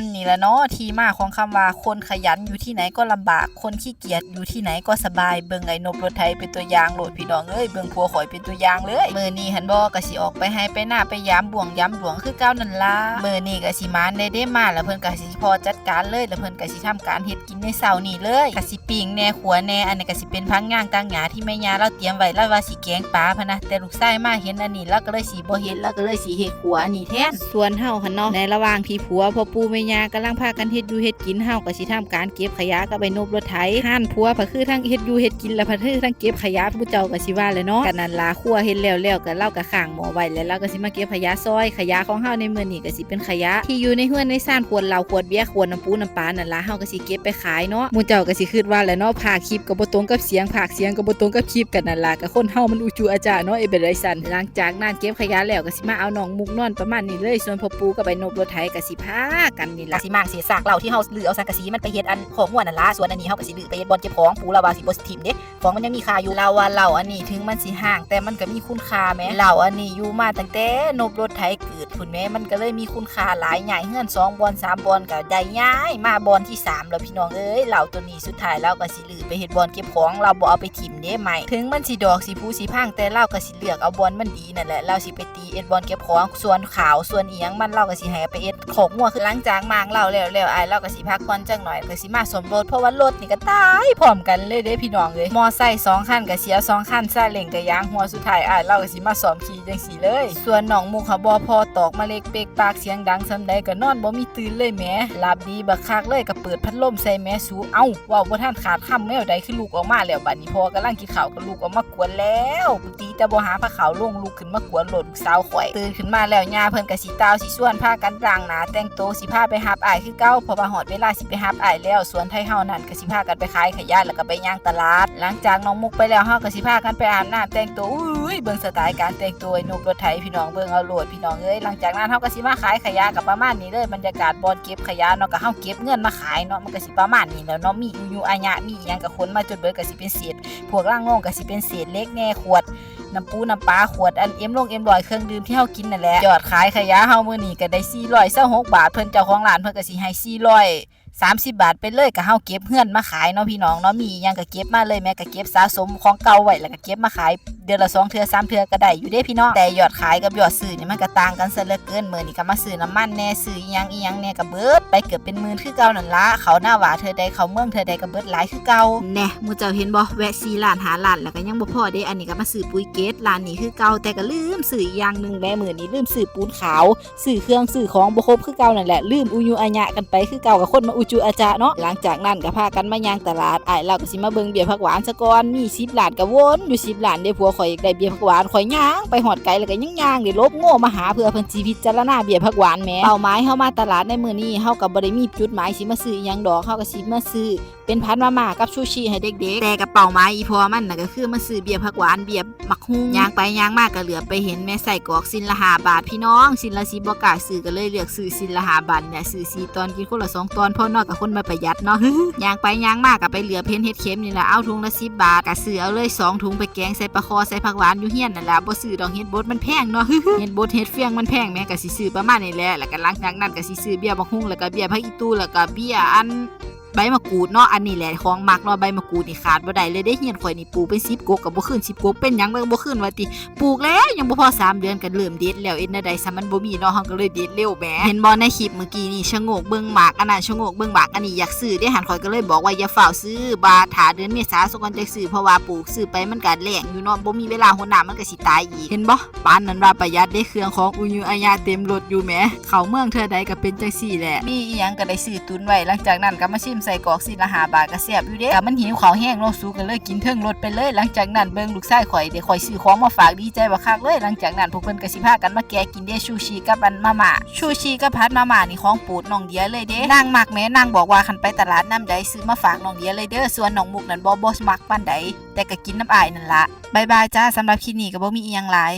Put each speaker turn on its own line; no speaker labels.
นนี่แหละเนาะที่มาของคำว่าคนขยันอยู่ที่ไหนก็ลำบาก คนขี้เกียจอยู่ที่ไหนก็สบายเบิ่งไอ้นบรถไทยเป็นตัวอย่างโหลดพี่น้องเอ้ยเบิ่งผัวข่อยเป็นตัวอย่างเลยมื้อนี้หันบ่ก็สิออกไปให้ไปหน้าไปยามบ่วงยามหลวงคือเก่านั่นล่ะมื้อนี้ก็สิมาได้ได้มาแล้วเพิ่นก็สิพอจัดการเลยแล้วเพิ่นก็สิทำการเฮ็ดกินในเช้านี้เลยก็สิปิ้งแหน่ขัวแหน่อันนี้ก็สิเป็นพังย่างต่างหยาที่แม่ย่าเราเตรียมไว้แล้วว่าสิแกงปลาพะนะแต่ลูกชายมาเห็นอันนี้แล้วก็เลยสิบ่เฮ็ดแล้วก็เลยสิเฮ็ดขัวอันนี้แทนส่วนเฮาหั่นเนาะในระหว่างที่ผัวพ่อปู่แม่ยากำลังพากันเฮ็ดอยู่เฮ็ดกินเฮาก็สิทำการเก็บขยะกับไปนบรถไถห่านผัวก็คือทั้งเฮ็ดอยู่เฮ็ดกินแล้วพะคือทั้งเก็บขยะผู้เจ้าก็สิว่าแหละเนาะกันนั่นล่ะครัวเฮ็ดแล้วแล้วก็เล่าก็ข้างหมอไว้แล้วเราก็สิมาเก็บขยะซอยขยะของเฮาในเมื้อนี้ก็สิเป็นขยะ ที่อยู่ในเฮือนในซ่านขวดเหล้าขวดเบียร์ขวดน้ำปูน้ำปลานั่นล่ะเฮาก็สิเก็บไปขายเนาะหมู่เจ้าก็สิคิดว่าแหละเนาะภาคคลิปก็บ่ตรงกับเสียงภาคเสียงก็บ่ตรงกับคลิปกันนั่นล่ะก็คนเฮามันอุจูอาจารย์เนาะไอ้เบไรสันหลังจากนั้นเก็บขยะแล้วก็สิมาเอาน้องมุกนอนประมาณนี้เลยส่วนพ่อปูก็ไปนบรถไถก็สิพากันนี่ล่ะ
สิมางเสียสากเหล่าที่เฮาลือเอาสังกะสีมันไปเฮ็ดอันของม่วนั่นล่ะส่วนอันนี้เฮาก็สิลือไปเฮ็ดบอลเก็บของปูละว่าสิบ่สิทิ่มเด้ของมันยังมีค่าอยู่
เราว่าเหล้าอันนี้ถึงมันสิห่าง แต่มันก็มีคุณค่าแหม้เหล้าอันนี้อยู่มาตั้งแต่นบรถไถเกิดพุ่นแหม้มันก็เลยมีคุณค่าหลายใหญ่เฮือนสองบอนสามบอนก็ได้ย้ายมาบอนที่สามแล้วพี่น้องเอ้ยเหล้าตัวนี้สุดท้ายเราก็สิลือไปเฮ็ดบอนเก็บของเราบ่เอาไปถิ่มเด้ใหม่ถึงมันสิดอกสิผู้สิพังแต่เราก็สิเลือกเอาบอลมันดีนั่นแหละเราสิไปตีเอ็ดบอลเก็บของส่วนขาวส่วนอีหยังมันเราก็สิให้ไปเอ็ดของงัวคือหลังจากมางเราแล้วแล้วอ้เราก็สิพักผ่อนจังหน่อยเพื่อสิมาสมรสเพราะว่ารถนี่ก็ตายพร้อมกันเลยเด้พี่น้องเอ้ยมอไซค์สองคันก็เสียสองคันซาเล้งก็ยางหัวสุดท้ายไอ้เราก็สิมาสอมขี่จังสีเลย ส่วนน้องมุกเขาบ่พอตอกมาเล็กเปกปากเสียงดังซำใดก็นอนบ่มีตื่นเลยแหมหลับดีบักคักเลยก็เปิดพัดลมใส่แม่สูเอ้าว้าบ่ทันขาดคำแมวใดคือลูกออกมาแล้วบัดนี้พอกำลังกินข้าวก็ลูกออกมากวนแล้วตีแต่บ่หาผ้าขาวลงลูกขึ้นมากวนโหลดสาวข่อยตื่นขึ้นมาแล้วย่าเพิ่นก็สิตาวสิส่วนพากันล้างหนาแต่งตัวสิพาไปหับอายคือเก่าเพราะว่าฮอดเวลาสิไปหับอายแล้วสวนไทยเฮานั่นก็สิพากันไปขายขยะแล้วก็ไปย่างตลาด หลังจากน้องมุกไปแล้วเฮาก็สิพากันไปอาบน้ำแต่งตัวอุ้ยเบิ่งสไตล์การแต่งตัวไอ้หนุ่มรถไถพี่น้องเบิ่งเอาโหลดพี่น้องเอ้ยหลังจากนั้นเฮาก็สิมาขายขยะกับประมาณนี้เลยบรรยากาศบอนเก็บขยะเนาะก็เฮาเก็บเงินมาขายเนาะมันก็สิประมาณนี้แล้วเนาะมีอยู่อยู่อายะมีหยังกับคนมาจนเบิดก็สิเป็นเศษพวกร่างงงก็สิเป็นเศษเล็กแน่ขวด น้ำปูน้ำปลาขวดอันเอ็มลงเอ็มลอยเครื่องดื่มที่เฮากินนั่นแหละยอดขายขยะเฮามื้อนี้ก็ได้426บาทเพิ่นเจ้าของร้านเพิ่นก็สิให้400 30 บาทไปเลยก็เฮาเก็บเฮือนมาขายเนาะพี่น้องเนาะมีหยังก็เก็บมาเลยแม่ก็เก็บสะสมของเก่าไว้แล้วก็เก็บมาขายเดือนละสองเทื่อสามเทื่อก็ได้อยู่เด้พี่น้องแต่ยอดขายกับยอดซื้อนี่มันก็ต่างกันซะเหลือเกินมื้อนี้ก็มาซื้อน้ำมันแน่ซื้ออีหยังอีหยังแน่ก็เบิดไปเกือบเป็นหมื่นคือเก่านั่นละเขาหน้าหวาเธอใดเขาเมืองเธอใดก็เบิดหลายคือเก่าแน่มูเจ้าเห็นบ่แวะซีร้านหาร้านแล้วก็ยังบ่พอเด้อันนี้ก็มาซื้อปุ๋ยเกตร้านนี้คือเก่าแต่ก็ลืมซื้ออีกอย่างหนึงแม่มื้อนี้ลืมซื้อปูนขาวซื้อเครื่องซื้อของบ่ครบคือเก่านั่นแหละลืมอุยุอาญะกันไปคือเก่ากับคนมาอุจูอาจาเนาะหลังจากนั้นก็พากันมาย่างตลาดไอ้เราก็สิมาเบิ่งเบียร์ผักหวานซะก่อนมี10ล้านก็วนอยู่10ล้านเด้ผัวข่อยได้เบียร์ผักหวานข่อยย่าง ไปหอดไกลแล้วก็ยังย่างได้ลบโง่มาหาเพื่อเพิ่นชีพิจารณาเบียร์ผักหวานแม่เป้าหมายเฮามาตลาดในมื้อนี้เฮาก็บ่ได้มีจุดหมายสิมาซื้อหยังดอกเฮาก็สิมาซื้อ เป็นพันมาม่ากับชูชีให้เด็กๆ แต่กระเป๋าไม้อีพอมันน่ะก็คือมาซื้อเบียร์ผักหวานเบียร์มักฮุ้งย่างไปย่างมากก็เหลือไปเห็นแม่ใส่กรอกสินละหาบาทพี่น้องสินละสีบ่กล้าซื้อก็เลยเลือกซื้อสินละหาบาทเนี่ยซื้อสีตอนกินคนละสองตอนพ่อนอกกับคนมาประหยัดเนาะย่างไปย่างมากก็ไปเหลือเพนเฮ็ดเค็มนี่แหละเอาถุงละสิบบาทก็ซื้อเอาเลยสองถุงไปแกงใส่ปลาคอใส่ผักหวานอยู่เฮียนนั่นแหละบ่ซื้อดอกเฮ็ดบดมันแพงเนาะเฮ็ดบดเฮ็ดเฟียงมันแพงแม่ก็สิซื้อประมาณนี้แหละแล้วก็หลังจากนั้นก็สิซื้อเบียร์บักฮุ้งแล้วก็เบียร์ผักอีตู้แล้วก็เบียร์อัน ใบมะกรูดเนาะอันนี้แหละของมักเนาะใบมะกรูดนี่ขาดบ่ได้เลยได้เฮียนข่อยนี่ปลูกเป็น10กกก็บ่ขึ้น10กกเป็นหยังเบิ่งบ่ขึ้นว่าติปลูกแล้วยังบ่พอสามเดือนก็เริ่มเด็ดแล้วเอ็นใดซะมันบ่มีเนาะเฮาก็เลยเด็ดเร็วแหมเห็นบ่ในคลิปเมื่อกี้นี่ชะโงกเบิ่งหมากอันนั้นชะโงกเบิ่งหมากอันนี้อยากซื้อได้หันข่อยก็เลยบอกว่าอย่าฝ้าซื้อบาถ้าเดือนเมษายนสกอนจักซื้อเพราะว่าปลูกซื้อไปมันก็แล้งอยู่เนาะบ่มีเวลาหัวหน้ามันก็สิตายอีกเห็นบ่ปานนั้นว่าประหยัดได้เครื่องของอุยุอาญาเต็มรถอยู่แหมเข้าเมืองเทื่อใดก็เป็นจังซี่แหละมีอีหยังก็ได้ซื้อตุนไว้หลังจากนั้นก็มาชิมใส่กรอกสิละ5บาทก็แซ่บอยู่เด้แต่มันหิวข้าวแห้งเนาะสู้ก็เลยกินเทิงรถไปเลย หลังจากนั้นเบิ่งลูกชายข่อยได้ข่อยซื้อของมาฝากดีใจบักคักเลย หลังจากนั้นพวกเพิ่นก็สิพากันมาแกะกินเด้ชูชีกับอันมาม่าชูชีกับผัดมาม่านี่ของปรดน้องเดียเลยเด้นางมักแม่นางบอกว่าคันไปตลาดน้ำใดซื้อมาฝากน้องเดียเลยเด้อส่วนน้องมุกนั่นบ่บ่มักปานใดแต่ก็กินน้ำอายนั่นละบายบายจ้าสำหรับคลิปนี้ก็บ่มีอีหยังหลาย